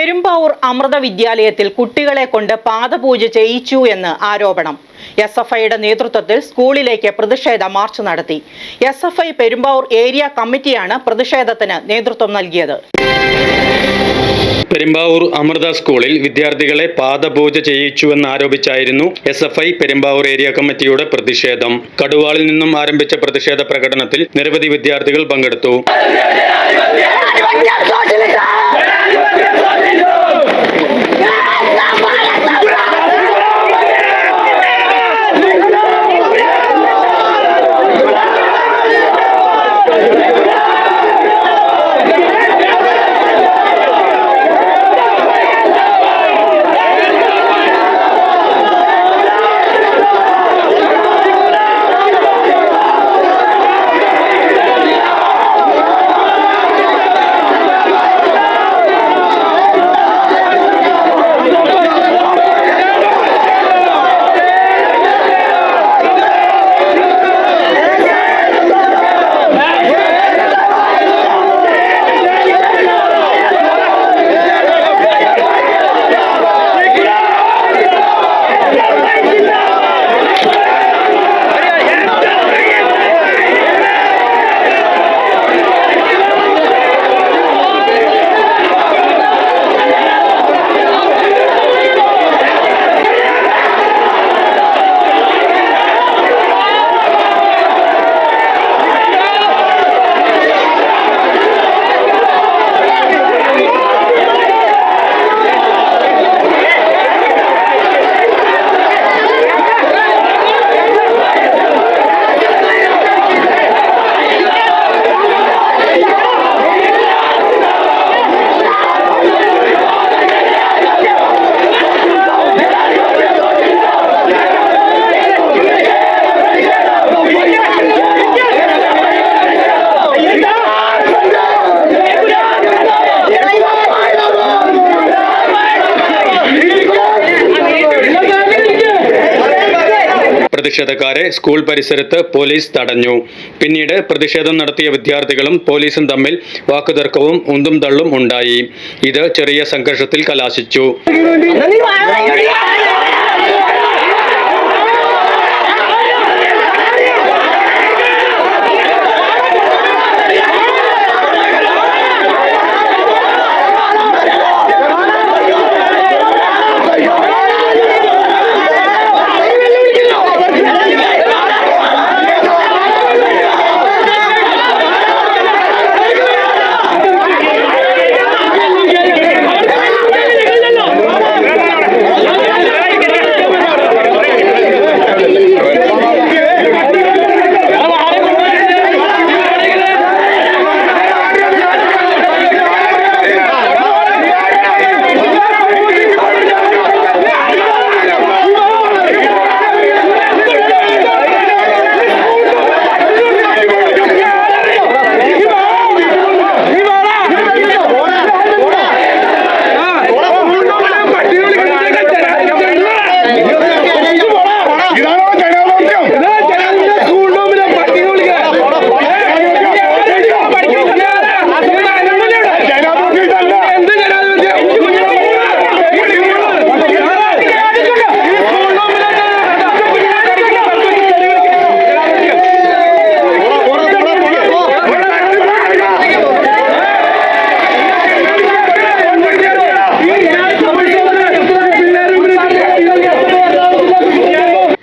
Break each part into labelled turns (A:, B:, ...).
A: പെരുമ്പാവൂർ അമൃത വിദ്യാലയത്തിൽ കുട്ടികളെ കൊണ്ട് പാദപൂജ ചെയ്യിച്ചു എന്ന് ആരോപണം എസ് എഫ് ഐയുടെ നേതൃത്വത്തിൽ സ്കൂളിലേക്ക് പ്രതിഷേധ മാർച്ച് നടത്തി S F I Perumbavoor area കമ്മിറ്റിയാണ് പ്രതിഷേധത്തിന് നേതൃത്വം നൽകിയത്
B: പെരുമ്പാവൂർ അമൃത സ്കൂളിൽ വിദ്യാർത്ഥികളെ പാദപൂജ ചെയ്യിച്ചുവെന്നാരോപിച്ചായിരുന്നു S F I Perumbavoor area കമ്മിറ്റിയുടെ പ്രതിഷേധം കടുവാളിൽ നിന്നും ആരംഭിച്ച പ്രതിഷേധ പ്രകടനത്തിൽ നിരവധി വിദ്യാർത്ഥികൾ പങ്കെടുത്തു Brasil é meu pavilhão! പ്രതിഷേധക്കാരെ സ്കൂൾ പരിസരത്ത് പോലീസ് തടഞ്ഞു. പിന്നീട് പ്രതിഷേധം നടത്തിയ വിദ്യാർത്ഥികളും പോലീസും തമ്മിൽ വാക്കുതർക്കവും ഉന്തും തള്ളും ഉണ്ടായി. ഇത് ചെറിയ സംഘർഷത്തിൽ കലാശിച്ചു.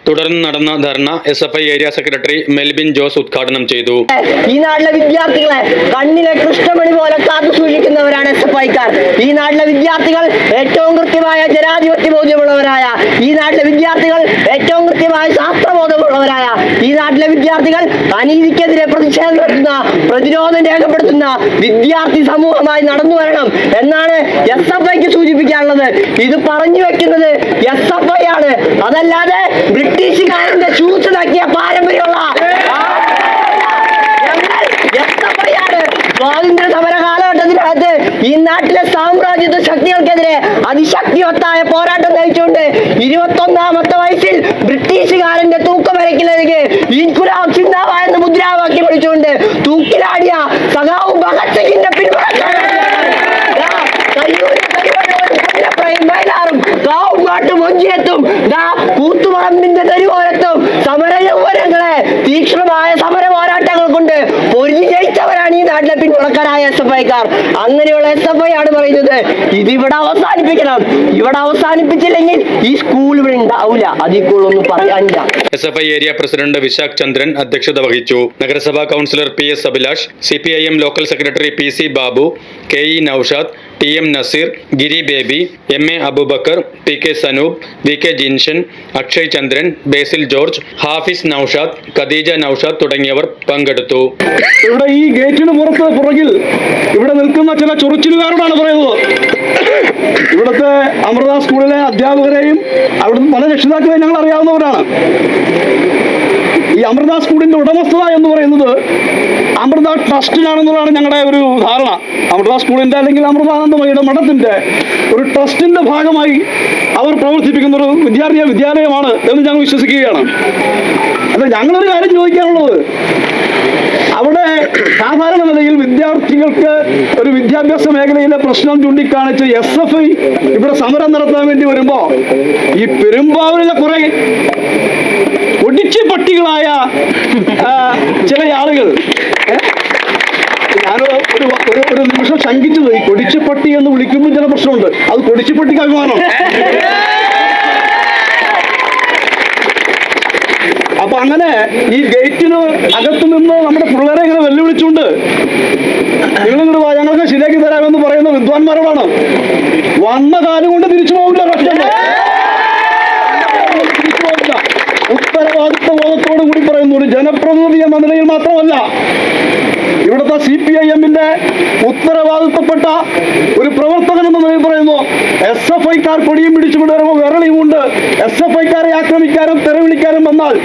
B: തുടർന്ന് നടന്ന dharna S F I area secretary Melbin Jose ഉദ്ഘാടനം ചെയ്തു.
C: ഈ നാട്ടിലെ വിദ്യാർത്ഥികളെ കണ്ണിലെ കൃഷ്ണമണി പോലെ കാത്തു സൂക്ഷിക്കുന്നവരാണ് എസ് എഫ് ഐക്കാർ ഈ നാട്ടിലെ വിദ്യാർത്ഥികൾ ഏറ്റവും കൃത്യമായ ജനാധിപത്യ ബോധ്യമുള്ളവരായ ഈ നാട്ടിലെ വിദ്യാർത്ഥികൾ ഏറ്റവും കൃത്യമായ ശാസ്ത്രബോധമുള്ളവരായ നാട്ടിലെ വിദ്യാർത്ഥികൾ അനീതിക്കെതിരെ പ്രതിഷേധം നടത്തുന്ന പ്രതിരോധം രേഖപ്പെടുത്തുന്ന വിദ്യാർത്ഥി സമൂഹമായി നടന്നു വരണം എന്നാണ് എസ് എഫ് ഐക്ക് സൂചിപ്പിക്കാനുള്ളത്. ഇത് പറഞ്ഞു വെക്കുന്നത് എസ് എഫ് ഐ ആണ്. അതല്ലാതെ ബ്രിട്ടീഷുകാരന്റെ ഷൂസ് ഈ നാട്ടിലെ സാമ്രാജ്യത്വ ശക്തികൾക്കെതിരെ അതിശക്തിവത്തായ പോരാട്ടം നയിച്ചുകൊണ്ട് ഇരുപത്തൊന്നാമത്തെ വയസ്സിൽ ബ്രിട്ടീഷുകാരന്റെ തൂക്കമരക്കിലേക്ക് ഇൻകുലാബ് സിന്ദാബ എന്ന മുദ്രാവാക്യം വിളിച്ചുകൊണ്ട് തൂക്കിലാടിയ സഖാവ് ഭഗത് സിംഗിന്റെ കയ്യൂര് വയലാറും കാവുകാട്ടും ഒഞ്ചിയെത്തും കൂത്തുപറമ്പിന്റെ തെരുവോരത്തും സമര യൗവനങ്ങളെ തീക്ഷ്ണമായ സമര പോരാട്ടങ്ങൾ കൊണ്ട് പൊരുതി നാട്ടിലെ പിന്തുണക്കാരായ എസ് എഫ് ഐക്കാർ. അങ്ങനെയുള്ള എസ് എഫ് ഐ ആണ് പറയുന്നത്. ഇത് ഇവിടെ അവസാനിപ്പിക്കണം. ഇവിടെ അവസാനിപ്പിച്ചില്ലെങ്കിൽ ഈ സ്കൂൾ ഇവിടെ ഉണ്ടാവില്ല അതിൽ കൂടുതലൊന്നും പറയാനില്ല.
B: S F I area president Vishakh Chandran അധ്യക്ഷത വഹിച്ചു. നഗരസഭാ councillor P S Abhilash C P I M local secretary P C Babu K E Noushad T M Naseer Giri Baby M A Abubakar P K Sanoop V K Jinshan Akshay Chandran Basil George Hafiz Noushad Khadeeja Noushad തുടങ്ങിയവർ പങ്കെടുത്തു.
D: ഇവിടെ ഈ ഗേറ്റിന് പുറത്ത് പുറകിൽ ഇവിടെ നിൽക്കുന്ന ചില ചൊറിച്ചിലുകാരോടാണ് പറയുന്നത്. ഇവിടുത്തെ അമൃത സ്കൂളിലെ അധ്യാപകരെയും അവിടുത്തെ പല രക്ഷിതാക്കളെയും ഞങ്ങൾ അറിയാവുന്നവരാണ്. ഈ അമൃത സ്കൂളിന്റെ ഉടമസ്ഥത എന്ന് പറയുന്നത് അമൃത ട്രസ്റ്റിനാണെന്നുള്ളതാണ് ഞങ്ങളുടെ ഒരു ധാരണ. അമൃത സ്കൂളിന്റെ അല്ലെങ്കിൽ അമൃതാനന്ദമയുടെ മഠത്തിന്റെ ഒരു ട്രസ്റ്റിന്റെ ഭാഗമായി അവർ പ്രവർത്തിപ്പിക്കുന്ന ഒരു വിദ്യാർത്ഥി വിദ്യാലയമാണ് എന്ന് ഞങ്ങൾ വിശ്വസിക്കുകയാണ്. അല്ല ഞങ്ങളൊരു കാര്യം ചോദിക്കാനുള്ളത്. അവിടെ സാധാരണ നിലയിൽ വിദ്യാർത്ഥികൾക്ക് ഒരു വിദ്യാഭ്യാസ മേഖലയിലെ പ്രശ്നം ചൂണ്ടിക്കാണിച്ച് എസ് എഫ് ഐ ഇവിടെ സമരം നടത്താൻ വേണ്ടി വരുമ്പോ ഈ പെരുമ്പാവൂരിലെ കുറെ ഒടിച്ചു പട്ടികളായ ചില ആളുകൾ? ഞാൻ ഒരു ഒരു നിമിഷം ശങ്കിച്ചത് ഈ കൊടിച്ചപ്പട്ടി എന്ന് വിളിക്കുമ്പോൾ ചില പ്രശ്നമുണ്ട്. അത് കൊടിച്ചപ്പട്ടിക്ക് അഭിമാനം അപ്പൊ അങ്ങനെ ഈ ഗേറ്റിന് അകത്ത് നിന്ന് നമ്മുടെ പിള്ളേരെ ഇങ്ങനെ വെല്ലുവിളിച്ചുകൊണ്ട് നിങ്ങൾ ഇങ്ങോട്ട് വാ ഞങ്ങൾക്ക് ശരിയാക്കി തരാമെന്ന് പറയുന്ന വിദ്വാൻമാരോടാണ്. വന്ന കാലം കൊണ്ട് തിരിച്ചു പോകില്ല ഉത്തരവാദിത്വ കൂടി പറയുന്നു ഒരു ജനപ്രതിനിധി എന്ന നിലയിൽ മാത്രമല്ല ഇവിടുത്തെ സി പി ഐ എമ്മിന്റെ ഉത്തരവാദിത്തപ്പെട്ട ഒരു പ്രവർത്തകൻ എന്ന നിലയിൽ പറയുന്നു എസ് എഫ് ഐക്കാർ കൊടിയും പിടിച്ചുകൊണ്ട് വരുമ്പോൾ വിരളിയുമുണ്ട്. എസ് എഫ് ഐക്കാരെ ആക്രമിക്കാനും തെരവിളിക്കാനും വന്നാൽ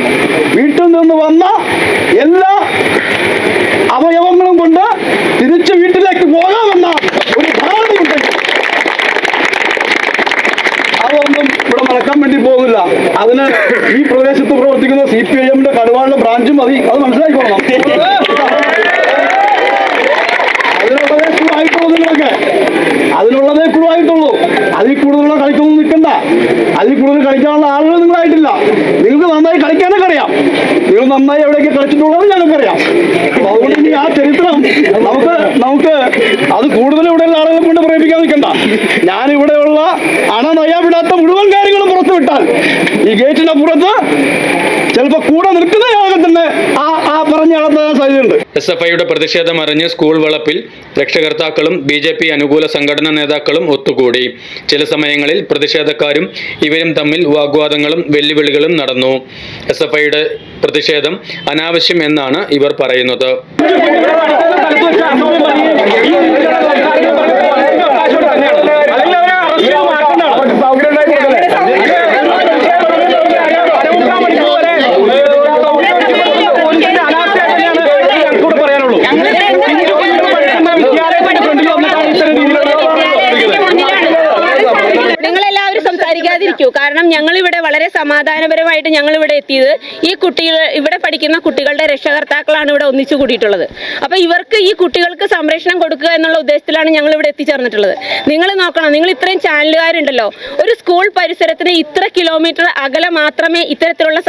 D: വീട്ടിൽ നിന്ന് വന്ന എല്ലാ അവയവങ്ങളും കൊണ്ട് തിരിച്ചു വീട്ടിലേക്ക് പോകാമെന്ന ഒരു ധാരണയുണ്ടെങ്കിൽ നടക്കാൻ വേണ്ടി പോകുന്നില്ല. അതിന് ഈ പ്രദേശത്ത് പ്രവർത്തിക്കുന്ന സി പി ഐ എമ്മിന്റെ കടുവാളിന്റെ ബ്രാഞ്ചും മതി. അത് മനസ്സിലാക്കിക്കോളണം അതിനുള്ളതേ കുറവായിട്ടുള്ളൂ നിങ്ങളൊക്കെ. അതിനുള്ളതേ കുളമായിട്ടുള്ളൂ അതിൽ കൂടുതലുള്ള കളിക്കൊന്നും നിൽക്കണ്ട. അതിൽ കൂടുതൽ കളിക്കാനുള്ള ആളുകൾ നിങ്ങളായിട്ടില്ല. നിങ്ങൾക്ക് നന്നായി കളിക്കാനൊക്കെ അറിയാം. നിങ്ങൾ നന്നായി എവിടെയൊക്കെ കളിച്ചിട്ടുള്ളത് ഞാനൊക്കെ അറിയാം അതുകൊണ്ട് ഇനി ആ ചരിത്രം നമുക്ക് നമുക്ക് അത് കൂടുതൽ ഇവിടെയുള്ള ആളുകളെ കൊണ്ട് പ്രേമിക്കാൻ നിൽക്കണ്ട. ഞാൻ അണ നയ വിടാത്ത മുഴുവൻ കാര്യങ്ങളും പുറത്തു വിട്ടാൽ ഈ ഗേറ്റിന്റെ പുറത്ത് ചിലപ്പോ കൂടെ നിൽക്കുന്ന ആളുകൾ തന്നെ ആ ആ പറഞ്ഞ സാധ്യതയുണ്ട്.
B: എസ് എഫ് ഐയുടെ പ്രതിഷേധം അറിഞ്ഞ് സ്കൂൾ വളപ്പിൽ രക്ഷകർത്താക്കളും ബി ജെ പി അനുകൂല സംഘടനാ നേതാക്കളും ഒത്തുകൂടി. ചില സമയങ്ങളിൽ പ്രതിഷേധക്കാരും ഇവരും തമ്മിൽ വാഗ്വാദങ്ങളും വെല്ലുവിളികളും നടന്നു. എസ് എഫ് ഐയുടെ പ്രതിഷേധം അനാവശ്യം എന്നാണ് ഇവർ പറയുന്നത്.
E: സമാധാനപരമായിട്ട് ഞങ്ങൾ ഇവിടെ എത്തിയത് ഈ കുട്ടികൾ ഇവിടെ പഠിക്കുന്ന കുട്ടികളുടെ രക്ഷകർത്താക്കളാണ് ഇവിടെ ഒന്നിച്ചു കൂടിയിട്ടുള്ളത്. അപ്പോൾ ഇവർക്ക് ഈ കുട്ടികൾക്ക് സംരക്ഷണം കൊടുക്കുക എന്നുള്ള ഉദ്ദേശത്തിലാണ് ഞങ്ങൾ ഇവിടെ എത്തിച്ചേർന്നിട്ടുള്ളത്. നിങ്ങൾ നോക്കണം നിങ്ങൾ ഇത്രയും ചാനലുകാരുണ്ടല്ലോ. ഒരു സ്കൂൾ പരിസരത്തിന് ഇത്ര കിലോമീറ്റർ അകലെ മാത്രമേ ഇത്തരത്തിലുള്ള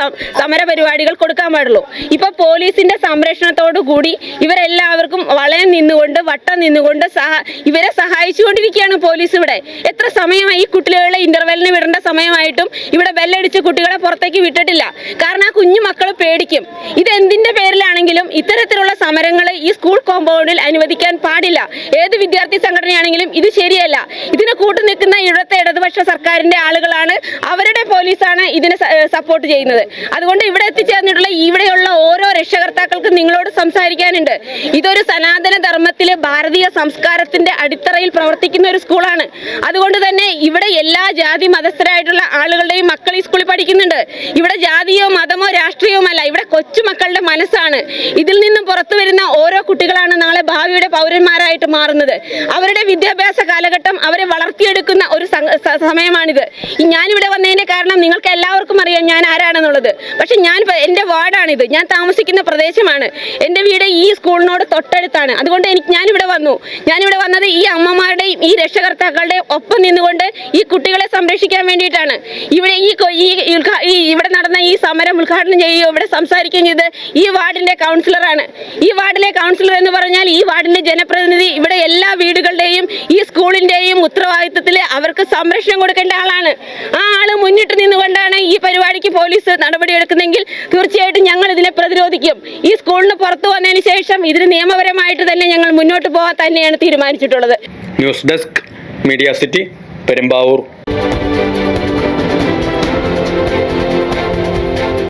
E: സമര പരിപാടികൾ കൊടുക്കാൻ പാടുള്ളൂ. ഇപ്പൊ പോലീസിന്റെ സംരക്ഷണത്തോടു കൂടി ഇവരെല്ലാവർക്കും വളയം നിന്നുകൊണ്ട് വട്ടം നിന്നുകൊണ്ട് സഹ- ഇവരെ സഹായിച്ചുകൊണ്ടിരിക്കുകയാണ് പോലീസ് ഇവിടെ. എത്ര സമയമായി ഈ കുട്ടികളുടെ ഇന്റർവെല്ലിന് വിടേണ്ട സമയമായിട്ടും ഇവിടെ ബെല്ലടിച്ച് കുട്ടികളെ പുറത്തേക്ക് വിട്ടിട്ടില്ല. കാരണം ആ കുഞ്ഞു മക്കൾ പേടിക്കും. ഇത് എന്തിന്റെ പേരിലാണെങ്കിലും ഇത്തരത്തിലുള്ള സമരങ്ങൾ ഈ സ്കൂൾ കോമ്പൗണ്ടിൽ അനുവദിക്കാൻ പാടില്ല. ഏത് വിദ്യാർത്ഥി സംഘടനയാണെങ്കിലും ഇത് ശരിയല്ല. ഇതിന് കൂട്ടു നിൽക്കുന്ന ഇവിടുത്തെ ഇടതുപക്ഷ സർക്കാരിന്റെ ആളുകളാണ് അവരുടെ പോലീസാണ് ഇതിനെ സപ്പോർട്ട് ചെയ്യുന്നത്. അതുകൊണ്ട് ഇവിടെ എത്തിച്ചേർന്നിട്ടുള്ള ഇവിടെയുള്ള ഓരോ രക്ഷകർത്താക്കൾക്കും നിങ്ങളോട് സംസാരിക്കാനുണ്ട്. ഇതൊരു സനാതന ധർമ്മത്തിലെ ഭാരതീയ സംസ്കാരത്തിന്റെ അടിത്തറയിൽ പ്രവർത്തിക്കുന്ന ഒരു സ്കൂളാണ്. അതുകൊണ്ട് തന്നെ ഇവിടെ എല്ലാ ജാതി മതസ്ഥരായിട്ടുള്ള ആളുകളുടെയും മക്കൾ ഈ സ്കൂളിൽ പഠിക്കുന്നുണ്ട്. ഇവിടെ ജാതിയോ മതമോ രാഷ്ട്രീയവുമല്ല ഇവിടെ കൊച്ചുമക്കളുടെ മനസ്സാണ്. ഇതിൽ നിന്നും പുറത്തു വരുന്ന ഓരോ കുട്ടികളാണ് നാളെ ഭാവിയുടെ പൗരന്മാരായിട്ട് മാറുന്നത്. അവരുടെ വിദ്യാഭ്യാസ കാലഘട്ടം അവരെ വളർത്തിയെടുക്കുന്ന ഒരു സമയമാണിത്. ഞാനിവിടെ വന്നതിന്റെ കാരണം നിങ്ങൾക്ക് എല്ലാവർക്കും അറിയാം ഞാൻ ആരാണെന്നുള്ളത്. പക്ഷെ ഞാൻ എന്റെ വാർഡാണിത്. ഞാൻ താമസിക്കുന്ന പ്രദേശമാണ്. എന്റെ വീട് ഈ സ്കൂളിനോട് തൊട്ടടുത്താണ്. അതുകൊണ്ട് എനിക്ക് ഞാനിവിടെ വന്നു. ഞാനിവിടെ വന്നത് ഈ അമ്മമാരുടെയും ഈ രക്ഷകർത്താക്കളുടെയും ഒപ്പം നിന്നുകൊണ്ട് ഈ കുട്ടികളെ സംരക്ഷിക്കാൻ വേണ്ടിയിട്ടാണ്. ഇവിടെ ഈ ഈ ഈ ഇവിടെ നടന്ന ഈ സമരം ഉദ്ഘാടനം ചെയ്യുകയോ ഇവിടെ സംസാരിക്കുകയും ചെയ്ത് ഈ വാർഡിന്റെ കൗൺസിലറാണ്. ഈ വാർഡിലെ കൗൺസിലർ എന്ന് പറഞ്ഞാൽ ഈ വാർഡിന്റെ ജനപ്രതിനിധി ഇവിടെ എല്ലാ വീടുകളുടെയും ഈ സ്കൂളിന്റെയും ഉത്തരവാദിത്വത്തിൽ അവർക്ക് സംരക്ഷണം കൊടുക്കേണ്ട ആളാണ്. ആ ആൾ മുന്നിട്ട് നിന്നുകൊണ്ടാണ് ഈ പരിപാടിക്ക് പോലീസ് നടപടിയെടുക്കുന്നെങ്കിൽ തീർച്ചയായിട്ടും ഞങ്ങൾ ഇതിനെ പ്രതിരോധിക്കും. ഈ സ്കൂളിന് പുറത്തു വന്നതിന് ശേഷം ഇതിന് നിയമപരമായിട്ട് തന്നെ ഞങ്ങൾ മുന്നോട്ട് പോകാൻ തന്നെയാണ് തീരുമാനിച്ചിട്ടുള്ളത്.
B: News desk media city Perumbavoor.